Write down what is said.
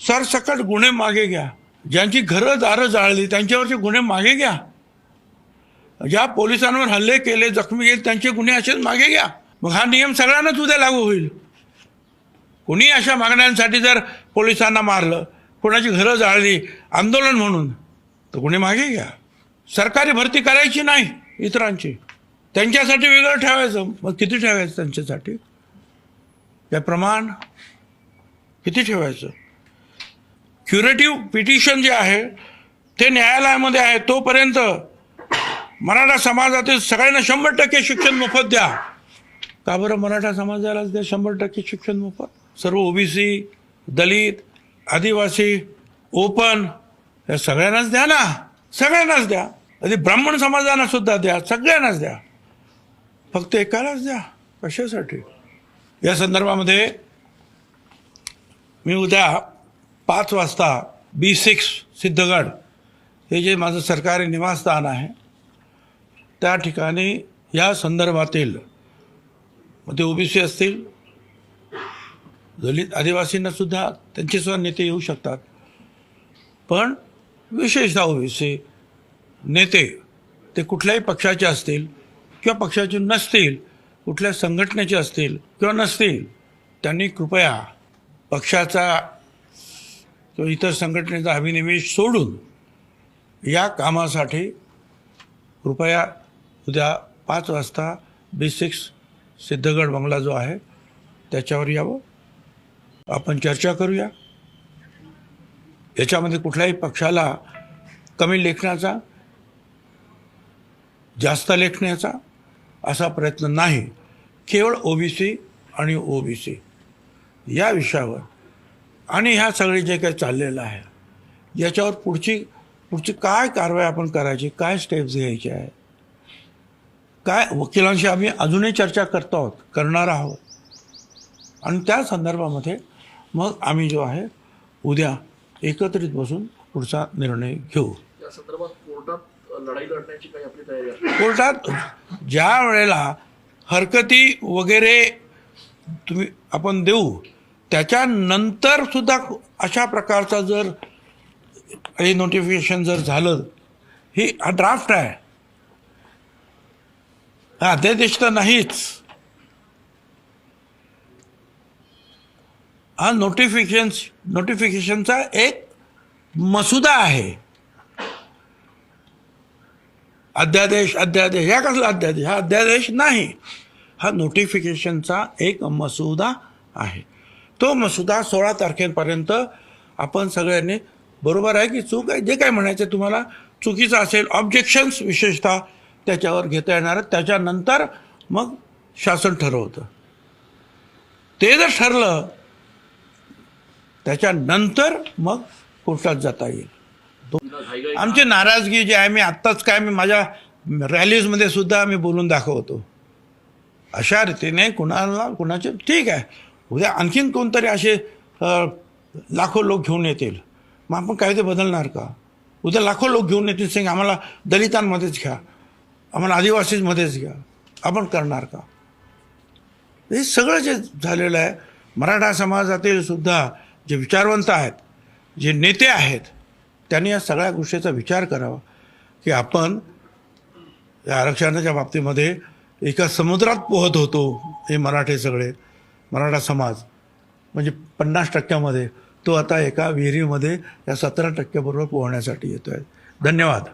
सरसकट गुन्हे मागे घ्या. ज्यांची घरं दारं जाळली त्यांच्यावरचे गुन्हे मागे घ्या. ज्या पोलिसांवर हल्ले केले जखमी केले त्यांचे गुन्हे असेच मागे घ्या. मग हा नियम सगळ्यांनाच उद्या लागू होईल. कुणी अशा मागण्यांसाठी जर पोलिसांना मारलं कोणाची घरं जाळली आंदोलन म्हणून तर गुन्हे मागे घ्या. सरकारी भरती करायची नाही इतरांची. त्यांच्यासाठी वेगळं ठेवायचं. मग किती ठेवायचं त्यांच्यासाठी? त्या प्रमाण किती ठेवायचं? क्युरेटिव्ह पिटिशन जे आहे ते न्यायालयामध्ये आहे. तोपर्यंत मराठा समाजातील सगळ्यांना शंभर टक्के शिक्षण मोफत द्या. का बरं मराठा समाजालाच द्या शंभर टक्के शिक्षण मोफत? सर्व ओबीसी दलित आदिवासी ओपन या सगळ्यांनाच द्या ना. सगळ्यांनाच द्या. आधी ब्राह्मण समाजांना सुद्धा द्या. सगळ्यांनाच द्या. फक्त एकालाच द्या. कशासाठी? या संदर्भामध्ये मी उद्या पाच वाजता बी सिक्स सिद्धगड हे जे माझं सरकारी निवासस्थान आहे त्या ठिकाणी या संदर्भातील मग ते ओबीसी असतील दलित आदिवासींनासुद्धा त्यांचेसुद्धा नेते येऊ शकतात. पण विशेषतः ओबीसी नेते ते कुठल्याही पक्षाचे असतील किंवा पक्षाचे नसतील कुठल्या संघटनेचे असतील किंवा नसतील त्यांनी कृपया पक्षाचा किंवा इतर संघटनेचा अभिनिवेश सोडून या कामासाठी कृपया उद्या पाच वाजता बी सिक्स सिद्धगड बंगला जो आहे त्याच्यावर यावं. आपण चर्चा करूया. याच्यामध्ये कुठल्याही पक्षाला कमी लेखण्याचा जास्त लेखण्याचा असा प्रयत्न नाही. केवळ ओबीसी आणि ओबीसी. या विषयावर आणि ह्या सगळे जे काही चाललेलं आहे याच्यावर पुढची पुढची काय कारवाई आपण करायची काय स्टेप्स घ्यायचे आहे काय वकिलांशी आम्ही अजूनही चर्चा करतो आहोत करणार आहोत. आणि त्या संदर्भामध्ये मग आम्ही जो आहे उद्या एकत्रित बसून पुढचा निर्णय घेऊ. या संदर्भात कोर्टात लढाई लढण्याची काही आपली तयारी आहे? कोर्टात ज्या वेळेला हरकती वगैरे तुम्ही आपण देऊ त्याच्यानंतर सुद्धा अशा प्रकारचा जर हे नोटिफिकेशन जर झालं ही हा ड्राफ्ट आहे. हा अध्यादेश तर नाहीच. हा नोटिफिकेशन नोटिफिकेशनचा एक मसुदा आहे. अध्यादेश अध्यादेश ह्या कसला अध्यादेश? हा अध्यादेश नाही. हा नोटिफिकेशनचा एक मसुदा आहे. तो मसुदा सोळा तारखेपर्यंत आपण सगळ्यांनी बरोबर आहे की चूक आहे? जे काय म्हणायचं तुम्हाला चुकीचं असेल ऑब्जेक्शन्स विशेषतः त्याच्यावर घेता येणार त्याच्यानंतर मग शासन ठरवतं. ते जर ठरलं त्याच्यानंतर मग कोर्टात जाता येईल. आमची नाराजगी जी आहे मी आत्ताच काय मी माझ्या रॅलीजमध्ये सुद्धा मी बोलून दाखवतो. अशा रीतीने कुणाला कुणाचे ठीक आहे. उद्या आणखीन कोणतरी असे लाखो लोक घेऊन येतील. मग आपण कायदे बदलणार का? उद्या लाखो लोक घेऊन येतील सिंग आम्हाला दलितांमध्येच घ्या. आम्हाला आदिवासींमध्येच घ्या. आपण करणार का? हे सगळं जे झालेलं आहे मराठा समाजातील सुद्धा जे विचारवंत आहेत जे नेते आहेत त्यांनी या सगळ्या गोष्टीचा विचार करावा. की आपण या आरक्षणाच्या बाबतीमध्ये एका समुद्रात पोहत होतो हे मराठे सगळे. मराठा समाज म्हणजे पन्नास टक्क्यामध्ये तो आता एका विहिरीमध्ये या सतरा टक्क्याबरोबर पोहण्यासाठी येतो आहे धन्यवाद.